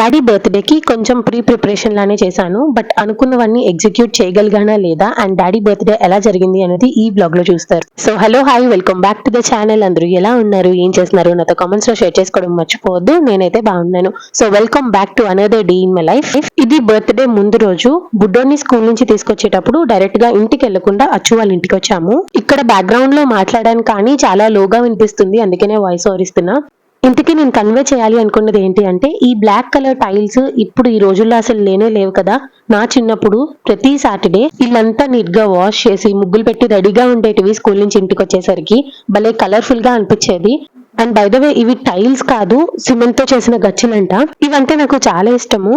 Daddy birthday కి కొంచెం pre preparation లానే చేశాను బట్ అనుకున్నవన్నీ ఎగ్జిక్యూట్ చేయగలిగానా లేదా అండ్ డాడీ బర్త్డే ఎలా జరిగింది అనేది ఈ బ్లాగ్లో చూస్తారు. So hello hi welcome back to the channel అందరూ ఎలా ఉన్నారు ఏం చేస్తున్నారు నాతో కామెంట్స్లో షేర్ చేసుకోవడం మర్చిపోవద్దు. నేనైతే బాగున్నాను. So welcome back to another day in my life ఇది బర్త్డే ముందు రోజు బుడ్డోని స్కూల్ నుంచి తీసుకొచ్చేటప్పుడు డైరెక్ట్గా ఇంటికి వెళ్ళకుండా అచ్చు వాళ్ళ ఇంటికి వచ్చాము. ఇక్కడ బ్యాక్గ్రౌండ్లో మాట్లాడాను కానీ చాలా లోగా వినిపిస్తుంది అందుకనే వాయిస్ ఓవర్ ఇస్తున్నా. ఇంతకీ నేను కన్వే చేయాలి అనుకున్నది ఏంటి అంటే ఈ బ్లాక్ కలర్ టైల్స్ ఇప్పుడు ఈ రోజుల్లో అసలు లేనే లేవు కదా. నా చిన్నప్పుడు ప్రతి సాటర్డే ఇల్లంతా నీట్గా వాష్ చేసి ముగ్గులు పెట్టి రెడీగా ఉండేటివి స్కూల్ నుంచి ఇంటికి వచ్చేసరికి భలే కలర్ఫుల్గా అనిపించేది. అండ్ బై ద వే ఇవి టైల్స్ కాదు సిమెంట్తో చేసిన గచ్చులంట. ఇవంటే నాకు చాలా ఇష్టము.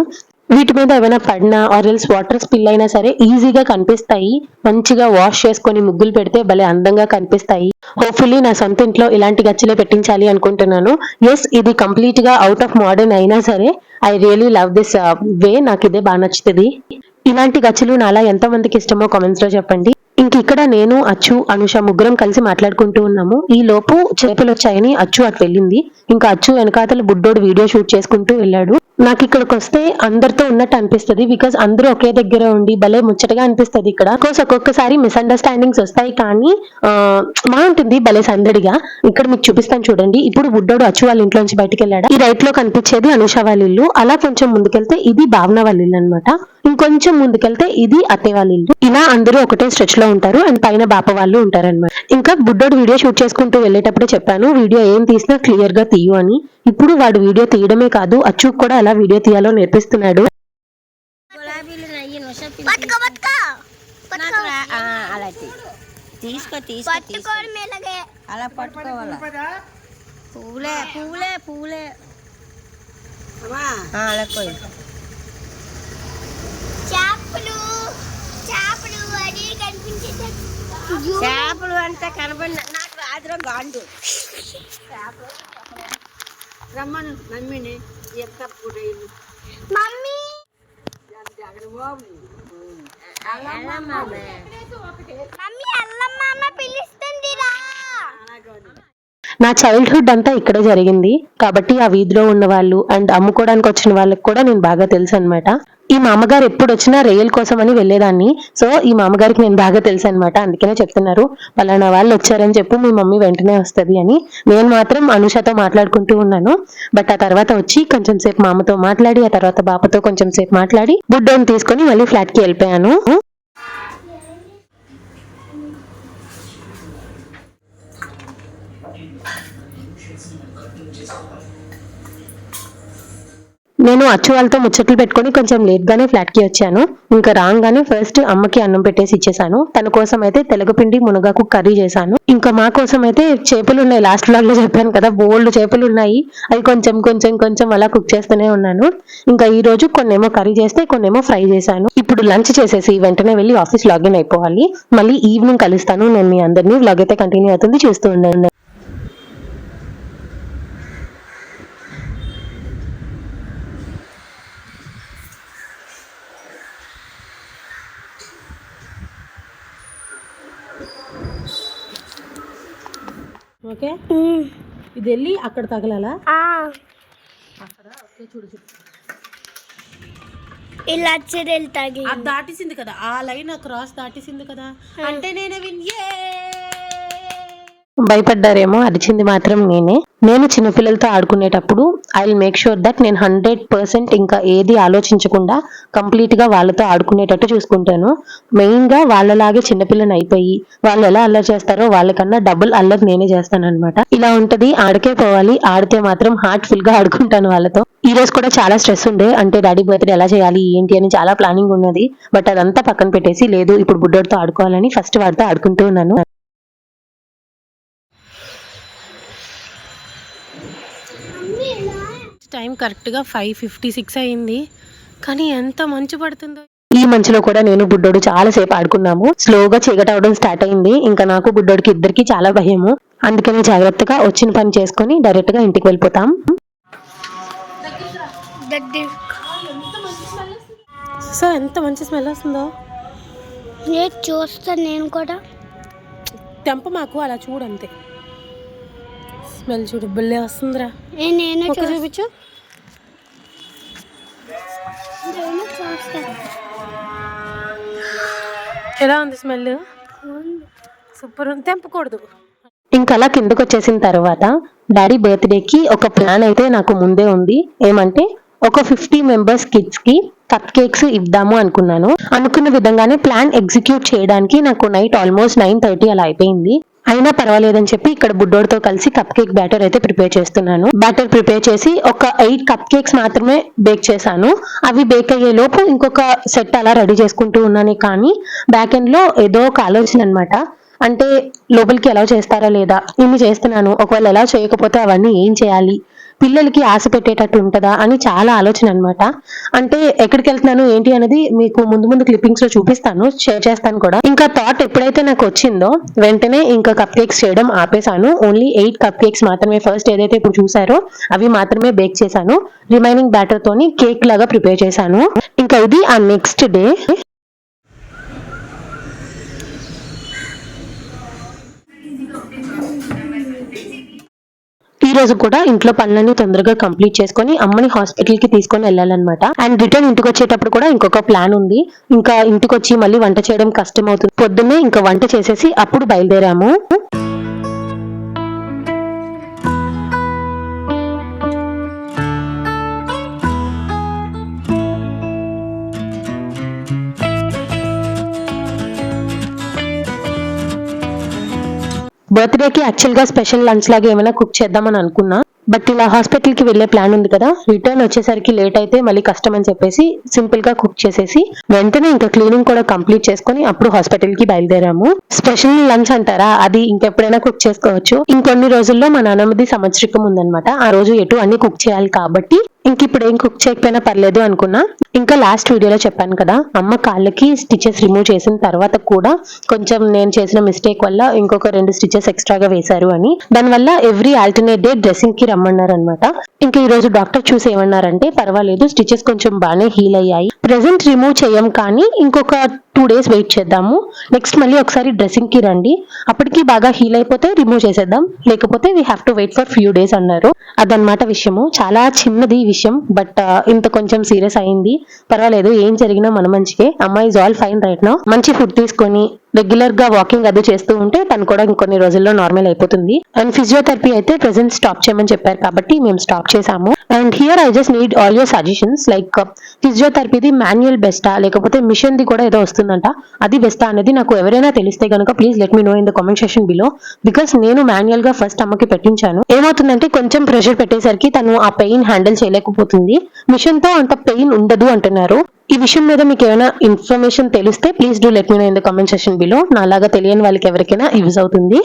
వీటి మీద ఏమైనా పడినా ఆర్ ఎల్స్ వాటర్ స్పిల్ అయినా సరే ఈజీగా కనిపిస్తాయి. మంచిగా వాష్ చేసుకొని ముగ్గులు పెడితే భలే అందంగా కనిపిస్తాయి. హోప్ఫుల్లీ నా సొంత ఇంట్లో ఇలాంటి గచ్చులే పెట్టించాలి అనుకుంటున్నాను. ఎస్ ఇది కంప్లీట్గా అవుట్ ఆఫ్ మోడర్న్ అయినా సరే I really love this way నాకు ఇదే బాగా నచ్చుతుంది. ఇలాంటి గచ్చులు నాలా ఎంత మందికి ఇష్టమో కామెంట్స్లో చెప్పండి. ఇంక ఇక్కడ నేను అచ్చు అనుష ముగ్గురం కలిసి మాట్లాడుకుంటూ ఉన్నాము. ఈ లోపు చేపలు వచ్చాయని అచ్చు అటు వెళ్ళింది. ఇంకా అచ్చు వెనకాతల బుడ్డోడు వీడియో షూట్ చేసుకుంటూ వెళ్ళాడు. నాకు ఇక్కడికి వస్తే అందరితో ఉన్నట్టు అనిపిస్తది బికాస్ అందరూ ఒకే దగ్గర ఉండి భలే ముచ్చటగా అనిపిస్తది ఇక్కడ. కోర్స్ ఒక్కొక్కసారి మిస్అండర్స్టాండింగ్స్ వస్తాయి కానీ బాగుంటుంది భలే సందడిగా. ఇక్కడ మీకు చూపిస్తాను చూడండి. ఇప్పుడు బుడ్డోడు అచ్చు వాళ్ళ ఇంట్లోంచి బయటకు వెళ్ళాడు? ఈ రైట్లో కనిపించేది అనుష వాళ్ళ ఇల్లు. అలా కొంచెం ముందుకెళ్తే ఇది భావన వాళ్ళ ఇల్లు అనమాట ఇంకొంచెం ముందుకెళ్తే ఇది అత్తయ్య వాళ్ళ ఇల్లు. ఇలా అందరూ ఒకటే స్ట్రెచ్లో ఉంటారు అండ్ పైన బాప వాళ్ళు ఉంటారు అనమాట ఇంకా బుడ్డోడు వీడియో షూట్ చేసుకుంటూ వెళ్ళేటప్పుడు చెప్పాను వీడియో ఏం తీసినా క్లియర్గా తీయు అని. ఇప్పుడు వాడు వీడియో తీయడమే కాదు అచ్చుకు కూడా ఎలా వీడియో తీయాలో నేర్పిస్తున్నాడు. అలా. తీసుకో తీసుకో అలా పట్టుకోవాలా? అలా చేపలు. చేపలు అంటే కనబడి నాకు రాదురా గాండు. రమ్మను మమ్మీని. ఎక్కప్పుడు మమ్మీ! అల్లమ్మ నా చైల్డ్హుడ్ అంతా ఇక్కడే జరిగింది. కాబట్టి ఆ వీధిలో ఉన్న వాళ్ళు అండ్ అమ్ముకోవడానికి వచ్చిన వాళ్ళకి కూడా నేను బాగా తెలుసు అనమాట ఈ మామగారు ఎప్పుడు వచ్చినా రేయల్ కోసం అని వెళ్ళేదాన్ని. సో ఈ మామగారికి నేను బాగా తెలుసు అనమాట అందుకనే చెప్తున్నారు. పలానా వాళ్ళు వచ్చారని చెప్పు మీ మమ్మీ వెంటనే వస్తది అని. నేను మాత్రం అనుషతో మాట్లాడుకుంటూ ఉన్నాను. బట్ ఆ తర్వాత వచ్చి కొంచెం సేపు మామతో మాట్లాడి ఆ తర్వాత బాపతో కొంచెం సేపు మాట్లాడి బుడ్డోని తీసుకొని మళ్ళీ ఫ్లాట్కి వెళ్ళిపోయాను. నేను అచ్చు వాళ్ళతో ముచ్చట్లు పెట్టుకొని కొంచెం లేట్ గానే ఫ్లాట్కి వచ్చాను. ఇంకా రాగానే ఫస్ట్ అమ్మకి అన్నం పెట్టేసి ఇచ్చేసాను. తన కోసం అయితే తెలగపిండి మునగాకు కర్రీ చేశాను. ఇంకా మా కోసం అయితే చేపలు ఉన్నాయి. లాస్ట్ లాగ్లో చెప్పాను కదా బోల్డ్ చేపలు ఉన్నాయి. అవి కొంచెం కొంచెం కొంచెం అలా కుక్ చేస్తూనే ఉన్నాను. ఇంకా ఈ రోజు కొన్నేమో కర్రీ చేస్తే కొన్నేమో ఫ్రై చేశాను. ఇప్పుడు లంచ్ చేసేసి వెంటనే వెళ్ళి ఆఫీస్ లాగిన్ అయిపోవాలి. మళ్ళీ ఈవినింగ్ కలుస్తాను. నేను మీ అందరినీ వ్లాగ్ అయితే కంటిన్యూ అవుతుంది చూస్తూ ఉండండి. ఓకే? ఇది వెళ్ళి అక్కడ తగలాలా? ఇలా చెల్లెలు తాగి అది దాటేసింది కదా ఆ లైన్ క్రాస్ దాటేసింది కదా. అంటే నేను భయపడ్డారేమో అరిచింది మాత్రం నేనే. నేను చిన్నపిల్లలతో ఆడుకునేటప్పుడు I will make sure that నేను హండ్రెడ్ పర్సెంట్ ఇంకా ఏది ఆలోచించకుండా కంప్లీట్గా వాళ్ళతో ఆడుకునేటట్టు చూసుకుంటాను. మెయిన్గా వాళ్ళలాగే చిన్నపిల్లని అయిపోయి వాళ్ళు ఎలా అల్లరి చేస్తారో వాళ్ళకన్నా డబుల్ అల్లరి నేనే చేస్తాను అనమాట ఇలా ఉంటది ఆడకే పోవాలి ఆడితే మాత్రం హార్ట్ ఫుల్గా ఆడుకుంటాను వాళ్ళతో. ఈ రోజు కూడా చాలా స్ట్రెస్ ఉండే అంటే డాడీ బర్త్డే ఎలా చేయాలి ఏంటి అని చాలా ప్లానింగ్ ఉన్నది బట్ అదంతా పక్కన పెట్టేసి లేదు ఇప్పుడు బుడ్డోడితో ఆడుకోవాలని ఫస్ట్ వాడితో ఆడుకుంటూ ఉన్నాను. టైం కరెక్ట్గా ఫైవ్ ఫిఫ్టీ సిక్స్ అయింది. కానీ ఎంత మంచు పడుతుందో. ఈ మంచులో కూడా నేను బుడ్డోడు చాలా సేపు ఆడుకున్నాము. స్లోగా చీకటి అవడం స్టార్ట్ అయింది. ఇంకా నాకు బుడ్డోడికి ఇద్దరికి చాలా భయము. అందుకని జాగ్రత్తగా వచ్చిన పని చేసుకొని డైరెక్ట్గా ఇంటికి వెళ్ళిపోతాం. దగ్గర సో ఎంత మంచి స్మెల్ వస్తుందో. చూస్తాను నేను కూడా. తెంప మాకు అలా చూడు అంతే. స్మెల్ చూడు బుల్లే వస్తుందిరా. ఏ నేను చూపించు. ఎలా ఉంది స్మెల్. సూపర్ ఉంది. తెంపకూడదు. ఇంకా అలా కిందకు వచ్చేసిన తర్వాత డాడీ బర్త్డేకి ఒక ప్లాన్ అయితే నాకు ముందే ఉంది. ఏమంటే ఒక ఫిఫ్టీ మెంబర్స్ కిడ్స్కి కప్ కేక్స్ ఇద్దాము అనుకున్నాను. అనుకున్న విధంగానే ప్లాన్ ఎగ్జిక్యూట్ చేయడానికి నాకు నైట్ ఆల్మోస్ట్ నైన్ థర్టీ అలా అయిపోయింది. అయినా పర్వాలేదని చెప్పి ఇక్కడ బుడ్డోడితో కలిసి కప్ కేక్ బ్యాటర్ అయితే ప్రిపేర్ చేస్తున్నాను. బ్యాటర్ ప్రిపేర్ చేసి ఒక ఎయిట్ కప్ కేక్స్ మాత్రమే బేక్ చేశాను. అవి బేక్ అయ్యే లోపు ఇంకొక సెట్ అలా రెడీ చేసుకుంటూ ఉన్నాను కానీ బ్యాక్ ఎండ్లో ఏదో ఒక ఆలోచన అనమాట అంటే లోపలికి ఎలా చేస్తారా లేదా? ఇన్ని చేస్తున్నాను. ఒకవేళ ఎలా చేయకపోతే అవన్నీ ఏం చేయాలి? పిల్లలకి ఆశ పెట్టేటట్టు ఉంటుందా అని చాలా ఆలోచన అనమాట అంటే ఎక్కడికి వెళ్తున్నాను ఏంటి అనేది మీకు ముందు ముందు క్లిప్పింగ్స్లో చూపిస్తాను షేర్ చేస్తాను కూడా. ఇంకా థాట్ ఎప్పుడైతే నాకు వచ్చిందో వెంటనే ఇంకా కప్ కేక్స్ చేయడం ఆపేశాను. ఓన్లీ ఎయిట్ కప్ కేక్స్ మాత్రమే ఫస్ట్ ఏదైతే ఇప్పుడు చూసారో అవి మాత్రమే బేక్ చేశాను. రిమైనింగ్ బ్యాటర్ తోని కేక్ లాగా ప్రిపేర్ చేశాను. ఇంకా ఇది ఆ నెక్స్ట్ డే రోజు కూడా ఇంట్లో పనులన్నీ తొందరగా కంప్లీట్ చేసుకొని అమ్మని హాస్పిటల్కి తీసుకొని వెళ్ళాలన్నమాట. అండ్ రిటర్న్ ఇంటికి వచ్చేటప్పుడు కూడా ఇంకొక ప్లాన్ ఉంది. ఇంకా ఇంటికి వచ్చి మళ్ళీ వంట చేయడం కష్టం అవుతుంది పొద్దున్నే ఇంకా వంట చేసేసి అప్పుడు బయలుదేరాము. బర్త్డే కి యాక్చువల్గా స్పెషల్ లంచ్ లాగా ఏమైనా కుక్ చేద్దామని అనుకున్నా. బట్ ఇలా హాస్పిటల్కి వెళ్ళే ప్లాన్ ఉంది కదా రిటర్న్ వచ్చేసరికి లేట్ అయితే మళ్ళీ కష్టం అని చెప్పేసి సింపుల్గా కుక్ చేసేసి వెంటనే ఇంకా క్లీనింగ్ కూడా కంప్లీట్ చేసుకొని అప్పుడు హాస్పిటల్కి బయలుదేరాము. స్పెషల్ లంచ్ అంటారా? అది ఇంకెప్పుడైనా కుక్ చేసుకోవచ్చు. ఇంకొన్ని రోజుల్లో మా నాన్నమ్మది సంవత్సరికం ఉందన్నమాట. ఆ రోజు ఎటు అన్ని కుక్ చేయాలి కాబట్టి ఇంక ఇప్పుడు ఏం కుక్ చేయకపోయినా పర్లేదు అనుకున్నా. ఇంకా లాస్ట్ వీడియోలో చెప్పాను కదా అమ్మ కాళ్ళకి స్టిచెస్ రిమూవ్ చేసిన తర్వాత కూడా కొంచెం నేను చేసిన మిస్టేక్ వల్ల ఇంకొక రెండు స్టిచెస్ ఎక్స్ట్రాగా వేశారు అని. దానివల్ల ఎవ్రీ ఆల్టర్నేట్ డే డ్రెస్సింగ్కి రమ్మన్నారు అనమాట ఇంకా ఈ రోజు డాక్టర్ చూసి ఏమన్నారంటే పర్వాలేదు స్టిచెస్ కొంచెం బాగానే హీల్ అయ్యాయి. ప్రెసెంట్ రిమూవ్ చేయం కానీ ఇంకొక టూ డేస్ వెయిట్ చేద్దాము. నెక్స్ట్ మళ్ళీ ఒకసారి డ్రెస్సింగ్కి రండి. అప్పటికి బాగా హీల్ అయిపోతే రిమూవ్ చేసేద్దాం. లేకపోతే we have to wait for few days అన్నారు. అదనమాట విషయము. చాలా చిన్నది విషయం బట్ uh, ఇంత కొంచెం సీరియస్ అయింది. పర్వాలేదు ఏం జరిగినా మన మంచికే. అమ్మాయి ఇస్ ఆల్ ఫైన్ రైట్ నా మంచి ఫుడ్ తీసుకొని రెగ్యులర్గా వాకింగ్ అది చేస్తూ ఉంటే తను కూడా ఇంకొన్ని రోజుల్లో నార్మల్ అయిపోతుంది. అండ్ ఫిజియోథెరపీ అయితే ప్రెసెంట్ స్టాప్ చేయమని చెప్పారు కాబట్టి మేము స్టాప్ చేసాము and here I just need all your suggestions like ఫిజియోథెరపీది manual బెస్టా లేకపోతే మిషన్ ది కూడా ఏదో వస్తుంది? వస్తుందంట అది బెస్టా అనేది నాకు ఎవరైనా తెలిస్తే కనుక please let me know in the comment section below because నేను మాన్యువల్గా ఫస్ట్ అమ్మకి పెట్టించాను. ఏమవుతుందంటే కొంచెం ప్రెషర్ పెట్టేసరికి తను ఆ పెయిన్ హ్యాండిల్ చేయలేకపోతుంది. మిషన్తో అంత పెయిన్ ఉండదు అంటున్నారు. ఈ విషయం మీద మీకు ఏమైనా ఇన్ఫర్మేషన్ తెలిస్తే please do let me know in the comment section below నాలాగా తెలియని వాళ్ళకి ఎవరికైనా యూజ్ అవుతుంది.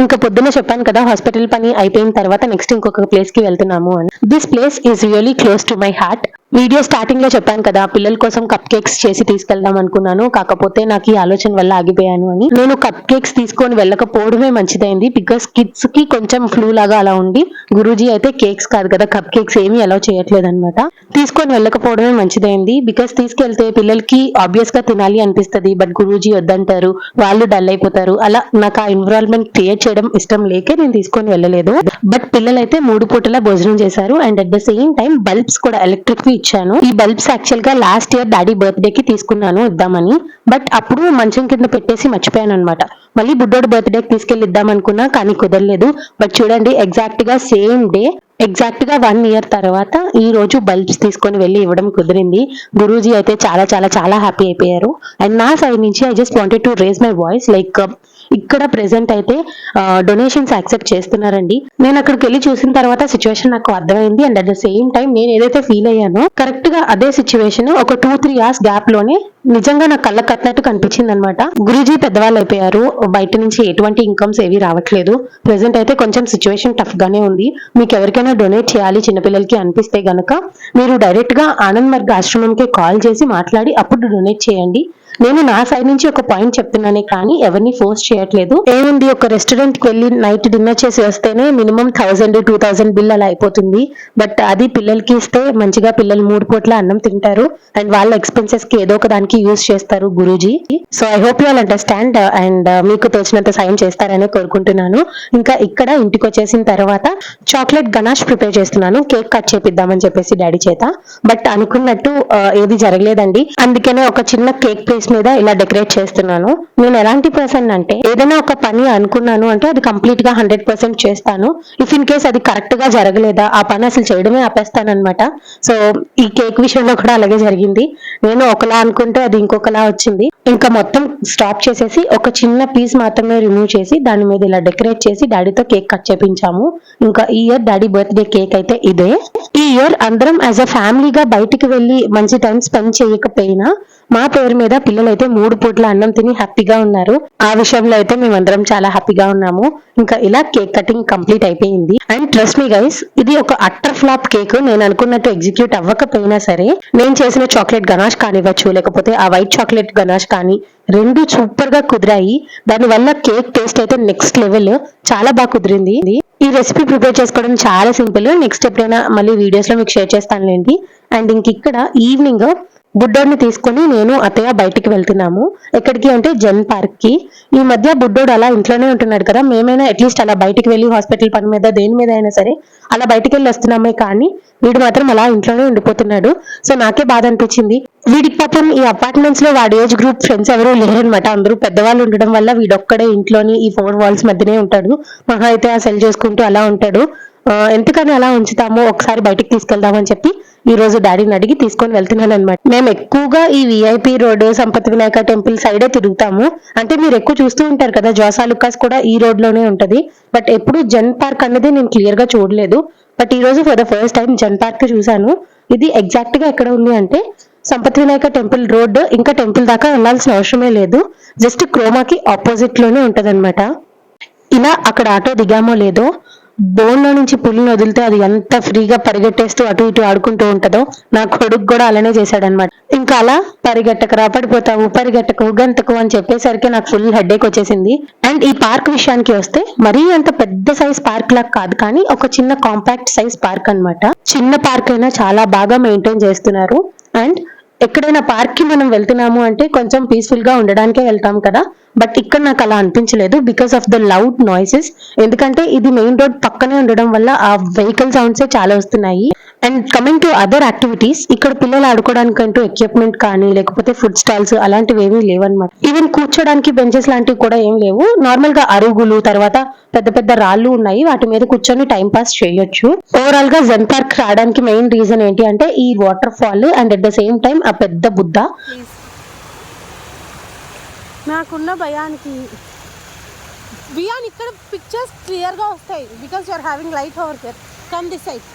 ఇంకా పొద్దున చెప్పాను కదా హాస్పిటల్ పని అయిపోయిన తర్వాత నెక్స్ట్ ఇంకొక ప్లేస్కి వెళ్తున్నాము అని. This place is really close to my heart video స్టార్టింగ్లో చెప్పాను కదా పిల్లల కోసం కప్ కేక్స్ చేసి తీసుకెళ్దాం అనుకున్నాను. కాకపోతే నాకు ఈ ఆలోచన వల్ల ఆగిపోయాను అని. నేను కప్ కేక్స్ తీసుకొని వెళ్ళకపోవడమే మంచిదైంది. బికాస్ కిడ్స్కి కొంచెం ఫ్లూ లాగా అలా ఉండి గురూజీ అయితే కేక్స్ కాదు కదా కప్ కేక్స్ ఏమీ అలౌ చేయట్లేదు అనమాట తీసుకొని వెళ్ళకపోవడమే మంచిదైంది. బికాస్ తీసుకెళ్తే పిల్లలకి ఆబ్వియస్గా తినాలి అనిపిస్తది. బట్ గురూజీ వద్దంటారు వాళ్ళు డల్ అయిపోతారు. అలా నాకు ఆ ఎన్విరాన్మెంట్ క్రియేట్ చేయడం ఇష్టం లేకే నేను తీసుకొని వెళ్ళలేదు. బట్ పిల్లలైతే మూడు పూటలా భోజనం చేశారు. And at the same time bulbs కూడా ఎలక్ట్రిక్ ఇచ్చాను. ఈ బల్బ్స్ యాక్చువల్గా లాస్ట్ ఇయర్ డాడీ బర్త్డే కి తీసుకున్నాను ఇద్దామని. బట్ అప్పుడు మంచం కింద పెట్టేసి మర్చిపోయాను అనమాట మళ్ళీ బుడ్డోడు బర్త్డే కి తీసుకెళ్ళి ఇద్దాం అనుకున్నా కానీ కుదరలేదు. బట్ చూడండి ఎగ్జాక్ట్గా సేమ్ డే ఎగ్జాక్ట్గా వన్ ఇయర్ తర్వాత ఈ రోజు బల్బ్స్ తీసుకొని వెళ్ళి ఇవ్వడం కుదిరింది. గురూజీ అయితే చాలా చాలా చాలా హ్యాపీ అయిపోయారు. అండ్ నా సైడ్ నుంచి I just wanted to raise my voice like ఇక్కడ ప్రెసెంట్ అయితే డొనేషన్స్ యాక్సెప్ట్ చేస్తున్నారండి. నేను అక్కడికి వెళ్ళి చూసిన తర్వాత సిచ్యువేషన్ నాకు అర్థమైంది. And at the same time నేను ఏదైతే ఫీల్ అయ్యానో కరెక్ట్గా అదే సిచ్యువేషన్ ఒక టూ త్రీ అవర్స్ గ్యాప్లోనే నిజంగా నాకు కళ్ళ కట్టినట్టు కనిపించింది అనమాట గురూజీ పెద్దవాళ్ళు అయిపోయారు. బయట నుంచి ఎటువంటి ఇన్కమ్స్ ఏవి రావట్లేదు. ప్రెసెంట్ అయితే కొంచెం సిచ్యువేషన్ టఫ్ గానే ఉంది. మీకు ఎవరికైనా డొనేట్ చేయాలి చిన్నపిల్లలకి అనిపిస్తే గనక మీరు డైరెక్ట్గా ఆనంద్ మార్గ్ ఆశ్రమంకి కాల్ చేసి మాట్లాడి అప్పుడు డొనేట్ చేయండి. నేను నా సైడ్ నుంచి ఒక పాయింట్ చెప్తున్నానే కానీ ఎవరిని ఫోర్స్ చేయట్లేదు. ఏముంది ఒక రెస్టారెంట్కి వెళ్ళి నైట్ డిన్నర్ చేసి వస్తేనే minimum thousand two thousand bill అలా అయిపోతుంది. బట్ అది పిల్లలకి ఇస్తే మంచిగా పిల్లలు మూడు పూట్ల అన్నం తింటారు. అండ్ వాళ్ళ ఎక్స్పెన్సెస్కి ఏదో ఒక దానికి యూస్ చేస్తారు Guruji. So I hope you all understand and మీకు తోచినంత సాయం చేస్తారని కోరుకుంటున్నాను. ఇంకా ఇక్కడ ఇంటికి వచ్చేసిన తర్వాత చాక్లెట్ గణాష్ ప్రిపేర్ చేస్తున్నాను. కేక్ కట్ చేపిద్దామని చెప్పేసి డాడీ చేత. బట్ అనుకున్నట్టు uh, ఏది జరగలేదండి. అందుకనే ఒక చిన్న కేక్ ప్లేస్ మీద ఇలా డెకరేట్ చేస్తున్నాను. నేను ఎలాంటి పర్సన్ అంటే ఏదైనా ఒక పని అనుకున్నాను అంటే అది కంప్లీట్గా హండ్రెడ్ పర్సెంట్ చేస్తాను. ఇఫ్ ఇన్ కేస్ అది కరెక్ట్గా జరగలేదా ఆ పని అసలు చేయడమే ఆపేస్తాను అనమాట సో ఈ కేక్ విషయంలో కూడా అలాగే జరిగింది. నేను ఒకలా అనుకుంటే అది ఇంకొకలా వచ్చింది. ఇంకా మొత్తం స్టాప్ చేసేసి ఒక చిన్న పీస్ మాత్రమే రిమూవ్ చేసి దాని మీద ఇలా డెకరేట్ చేసి డాడీతో కేక్ కట్ చేపించాము. ఇంకా ఈ ఇయర్ డాడీ బర్త్డే కేక్ అయితే ఇదే. ఈ ఇయర్ అందరం యాజ్ అ ఫ్యామిలీగా బయటికి వెళ్ళి మంచి టైం స్పెండ్ చేయకపోయినా మా పేరు మీద పిల్లలైతే మూడు పూట్ల అన్నం తిని హ్యాపీగా ఉన్నారు. ఆ విషయంలో అయితే మేమందరం చాలా హ్యాపీగా ఉన్నాము. ఇంకా ఇలా కేక్ కటింగ్ కంప్లీట్ అయిపోయింది. అండ్ ట్రస్ట్ మీ గైస్ ఇది ఒక అట్టర్ ఫ్లాప్ కేక్. నేను అనుకున్నట్టు ఎగ్జిక్యూట్ అవ్వకపోయినా సరే నేను చేసిన చాక్లెట్ గనాష్ కానివ్వచ్చు లేకపోతే ఆ వైట్ చాక్లెట్ గనాష్ కానీ రెండు సూపర్గా కుదిరాయి. దాని వల్ల కేక్ టేస్ట్ అయితే నెక్స్ట్ లెవెల్. చాలా బాగా కుదిరింది. ఈ రెసిపీ ప్రిపేర్ చేసుకోవడం చాలా సింపుల్. నెక్స్ట్ ఎప్పుడైనా మళ్ళీ వీడియోస్లో మీకు షేర్ చేస్తానులేండి. అండ్ ఇంక ఇక్కడ ఈవినింగ్ బుడ్డోడిని తీసుకొని నేను అత్తయ్య బయటికి వెళ్తున్నాము. ఎక్కడికి అంటే జెన్ పార్క్కి ఈ మధ్య బుడ్డోడు అలా ఇంట్లోనే ఉంటున్నాడు కదా మేమైనా అట్లీస్ట్ అలా బయటికి వెళ్ళి హాస్పిటల్ పని మీద దేని మీద అయినా సరే అలా బయటికి వెళ్ళి వస్తున్నామే కానీ వీడు మాత్రం అలా ఇంట్లోనే ఉండిపోతున్నాడు. సో నాకే బాధ అనిపించింది. వీడికి పాపం ఈ అపార్ట్మెంట్స్లో వాడి ఏజ్ గ్రూప్ ఫ్రెండ్స్ ఎవరూ లేరనమాట అందరూ పెద్దవాళ్ళు ఉండడం వల్ల వీడొక్కడే ఇంట్లోని ఈ ఫోర్ వాల్స్ మధ్యనే ఉంటాడు. మహా అయితే ఆ సెల్ చేసుకుంటూ అలా ఉంటాడు. ఎందుకని అలా ఉంచుతామో ఒకసారి బయటికి తీసుకెళ్దామని చెప్పి ఈ రోజు డాడీని అడిగి తీసుకొని వెళ్తున్నాను అనమాట మేము ఎక్కువగా ఈ VIP road Sampath Vinayaka temple సైడే తిరుగుతాము. అంటే మీరు ఎక్కువ చూస్తూ ఉంటారు కదా జోసా లుకాస్ కూడా ఈ రోడ్లోనే ఉంటది. బట్ ఎప్పుడు జన్ పార్క్ అనేది నేను క్లియర్గా చూడలేదు. బట్ ఈ రోజు for the first time zen park చూసాను ఇది ఎగ్జాక్ట్గా ఎక్కడ ఉంది అంటే సంపత్ వినాయక టెంపుల్ రోడ్ ఇంకా టెంపుల్ దాకా వెళ్ళాల్సిన అవసరమే లేదు. జస్ట్ క్రోమాకి ఆపోజిట్లోనే ఉంటది ఇలా అక్కడ ఆటో దిగామో లేదో బోన్లో నుంచి పులిని వదిలితే అది ఎంత ఫ్రీగా పరిగెట్టేస్తూ అటు ఇటు ఆడుకుంటూ ఉంటదో నా కొడుకు కూడా అలానే చేశాడనమాట ఇంకా అలా పరిగెట్టకరా పడిపోతావు పరిగెట్టకు గంతకు అని చెప్పేసరికి నాకు ఫుల్ హెడేక్ వచ్చేసింది. అండ్ ఈ పార్క్ విషయానికి వస్తే మరీ అంత పెద్ద సైజ్ పార్క్ లాగా కాదు కానీ ఒక చిన్న కాంపాక్ట్ సైజ్ పార్క్ అన్నమాట. చిన్న పార్క్ అయినా చాలా బాగా మెయింటైన్ చేస్తున్నారు. అండ్ ఎక్కడైనా పార్క్కి మనం వెళ్తున్నాము అంటే కొంచెం పీస్ఫుల్గా ఉండడానికే వెళ్తాం కదా. బట్ ఇక్కడ నాకు అలా అనిపించలేదు because of the loud noises ఎందుకంటే ఇది మెయిన్ రోడ్ పక్కనే ఉండడం వల్ల ఆ వెహికల్ సౌండ్సే చాలా వస్తున్నాయి. And coming to other activities ఇక్కడ పిల్లలు ఆడుకోవడానికి అంటూ ఎక్విప్మెంట్ కానీ లేకపోతే ఫుడ్ స్టాల్స్ అలాంటివి ఏమీ లేవన్నమాట. ఈవెన్ కూర్చోడానికి బెంచెస్ లాంటివి కూడా ఏం లేవు. నార్మల్గా అరుగులు తర్వాత పెద్ద పెద్ద రాళ్ళు ఉన్నాయి. వాటి మీద కూర్చొని టైం పాస్ చేయొచ్చు. ఓవరాల్గా జెన్ పార్క్ రావడానికి మెయిన్ రీజన్ ఏంటి అంటే ఈ waterfall and at the same time ఆ పెద్ద బుద్ధ. నాకున్న భయానికి బియాన్ ఇక్కడ పిక్చర్స్ క్లియర్గా వస్తాయి because you're having light over there come this side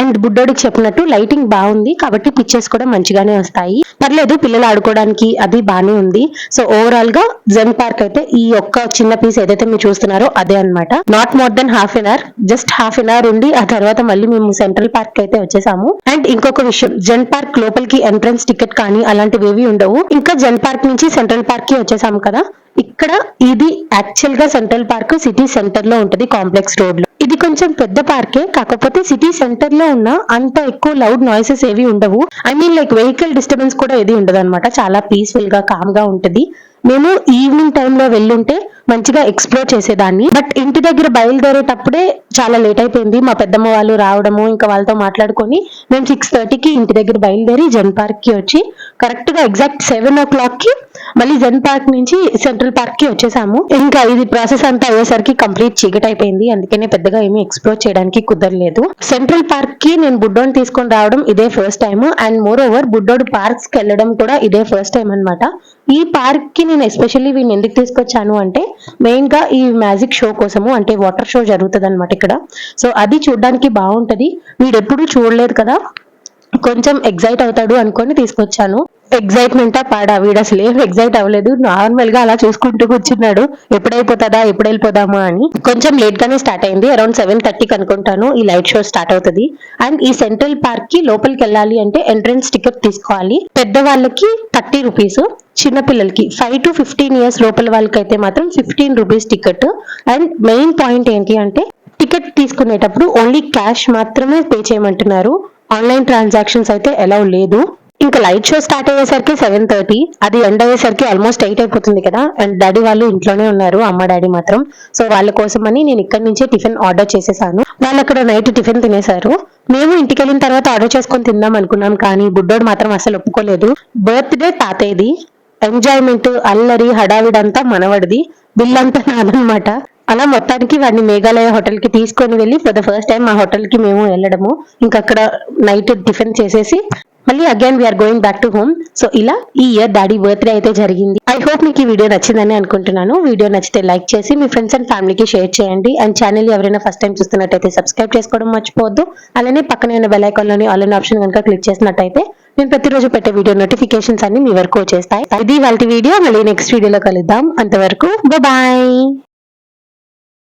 and బుడ్డోడికి చెప్పినట్టు లైటింగ్ బాగుంది కాబట్టి పిక్చర్స్ కూడా మంచిగానే వస్తాయి. పర్లేదు పిల్లలు ఆడుకోవడానికి అది బానే ఉంది. సో ఓవరాల్గా జెన్ పార్క్ అయితే ఈ ఒక్క చిన్న పీస్ ఏదైతే మీరు చూస్తున్నారో అదే అన్నమాట. Not more than half an hour just half an hour ఉండి ఆ తర్వాత మళ్ళీ మేము సెంట్రల్ పార్క్ అయితే వచ్చేసాము. అండ్ ఇంకొక విషయం జెన్ పార్క్ లోపలికి ఎంట్రన్స్ టికెట్ కానీ అలాంటివి ఏవి ఉండవు. ఇంకా జెన్ పార్క్ నుంచి సెంట్రల్ పార్క్కి వచ్చేసాము కదా. ఇక్కడ ఇది యాక్చువల్గా సెంట్రల్ పార్క్ సిటీ సెంటర్లో ఉంటది కాంప్లెక్స్ రోడ్లో. ఇది కొంచెం పెద్ద పార్కే కాకపోతే సిటీ సెంటర్లో ఉన్న అంత ఎక్కువ లౌడ్ నాయిసెస్ ఏవి ఉండవు. I mean like vehicle disturbance కూడా ఏది ఉండదు అనమాట చాలా పీస్ఫుల్గా కామ్గా ఉంటది. మేము ఈవినింగ్ టైంలో వెళ్ళుంటే మంచిగా ఎక్స్ప్లోర్ చేసేదాన్ని. బట్ ఇంటి దగ్గర బయలుదేరేటప్పుడే చాలా లేట్ అయిపోయింది. మా పెద్దమ్మ వాళ్ళు రావడము ఇంకా వాళ్ళతో మాట్లాడుకొని మేము సిక్స్ థర్టీకి ఇంటి దగ్గర బయలుదేరి జెన్ పార్క్కి వచ్చి కరెక్ట్గా ఎగ్జాక్ట్ సెవెన్ ఓ క్లాక్కి మళ్ళీ జెన్ పార్క్ నుంచి సెంట్రల్ పార్క్కి వచ్చేసాము. ఇంకా ఇది ప్రాసెస్ అంతా అయ్యేసరికి కంప్లీట్ చీకటి అయిపోయింది. అందుకనే పెద్దగా ఏమీ ఎక్స్ప్లోర్ చేయడానికి కుదరలేదు. సెంట్రల్ పార్క్కి నేను బుడ్డోని తీసుకొని రావడం ఇదే first time and moreover బుడ్డోడు పార్క్స్కి వెళ్ళడం కూడా ఇదే ఫస్ట్ టైం అనమాట ఈ పార్క్కి నేను ఎస్పెషల్లీ వీడిని ఎందుకు తీసుకొచ్చాను అంటే మెయిన్గా ఈ మ్యాజిక్ షో కోసము అంటే వాటర్ షో జరుగుతుంది అనమాట ఇక్కడ. సో అది చూడడానికి బాగుంటది వీడు ఎప్పుడు చూడలేదు కదా? కొంచెం ఎగ్జైట్ అవుతాడు అనుకొని తీసుకొచ్చాను. ఎగ్జైట్మెంట్ పాడా వీడు అసలు ఏం ఎగ్జైట్ అవ్వలేదు. నార్మల్గా అలా చూసుకుంటూ కూర్చున్నాడు. ఎప్పుడైపోతుందా ఎప్పుడు వెళ్ళిపోదామా అని. కొంచెం లేట్ గానే స్టార్ట్ అయింది. అరౌండ్ సెవెన్ థర్టీకి అనుకుంటాను ఈ లైట్ షో స్టార్ట్ అవుతుంది. అండ్ ఈ సెంట్రల్ పార్క్కి లోపలికి వెళ్ళాలి అంటే ఎంట్రన్స్ టికెట్ తీసుకోవాలి. పెద్ద వాళ్ళకి థర్టీ రూపీస్ చిన్నపిల్లలకి ఫైవ్ టు ఫిఫ్టీన్ ఇయర్స్ లోపల వాళ్ళకి అయితే మాత్రం fifteen rupees ticket and main point ఏంటి అంటే టికెట్ తీసుకునేటప్పుడు ఓన్లీ క్యాష్ మాత్రమే పే చేయమంటున్నారు. ఆన్లైన్ ట్రాన్సాక్షన్స్ అయితే ఎలా లేదు. ఇంకా లైట్ షో స్టార్ట్ అయ్యేసరికి సెవెన్ థర్టీ అది ఎండ్ అయ్యేసరికి ఆల్మోస్ట్ ఎయిట్ అయిపోతుంది కదా. అండ్ డాడీ వాళ్ళు ఇంట్లోనే ఉన్నారు అమ్మ డాడీ మాత్రం. సో వాళ్ళ కోసం అని నేను ఇక్కడ నుంచే టిఫిన్ ఆర్డర్ చేసేసాను. వాళ్ళు అక్కడ నైట్ టిఫిన్ తినేశారు. మేము ఇంటికి వెళ్ళిన తర్వాత ఆర్డర్ చేసుకొని తిందాం అనుకున్నాం కానీ బుడ్డోడు మాత్రం అసలు ఒప్పుకోలేదు. బర్త్డే తాతయ్యది. ఎంజాయ్మెంట్ అల్లరి హడావిడంతా మనవడిది. బిల్ అంతా నాదనమాట అలా మొత్తానికి వాడిని మేఘాలయ హోటల్కి తీసుకొని వెళ్ళి ఫర్ ద ఫస్ట్ టైం ఆ హోటల్కి మేము వెళ్ళడము. ఇంకా అక్కడ నైట్ టిఫిన్ చేసేసి మళ్ళీ again we're going back to home so ఇలా ఈ ఇయర్ డాడీ బర్త్డే అయితే జరిగింది. ఐ హోప్ మీకు ఈ వీడియో నచ్చిందని అనుకుంటున్నాను. వీడియో నచ్చితే లైక్ చేసి మీ ఫ్రెండ్స్ అండ్ ఫ్యామిలీకి షేర్ చేయండి. అండ్ ఛానల్ ఎవరైనా ఫస్ట్ టైం చూస్తున్నట్టయితే సబ్స్క్రైబ్ చేసుకోవడం మర్చిపోవద్దు. అలానే పక్కనే ఉన్న బెల్ ఐకాన్లోని ఆల్ ఆప్షన్ కనుక క్లిక్ చేసినట్టయితే నేను ప్రతిరోజు పెట్టే వీడియో నోటిఫికేషన్స్ అన్ని మీ వరకు వచ్చేస్తాయి. ఇది వాళ్ళ వీడియో. మళ్ళీ నెక్స్ట్ వీడియోలో కలుద్దాం. అంతవరకు బాయ్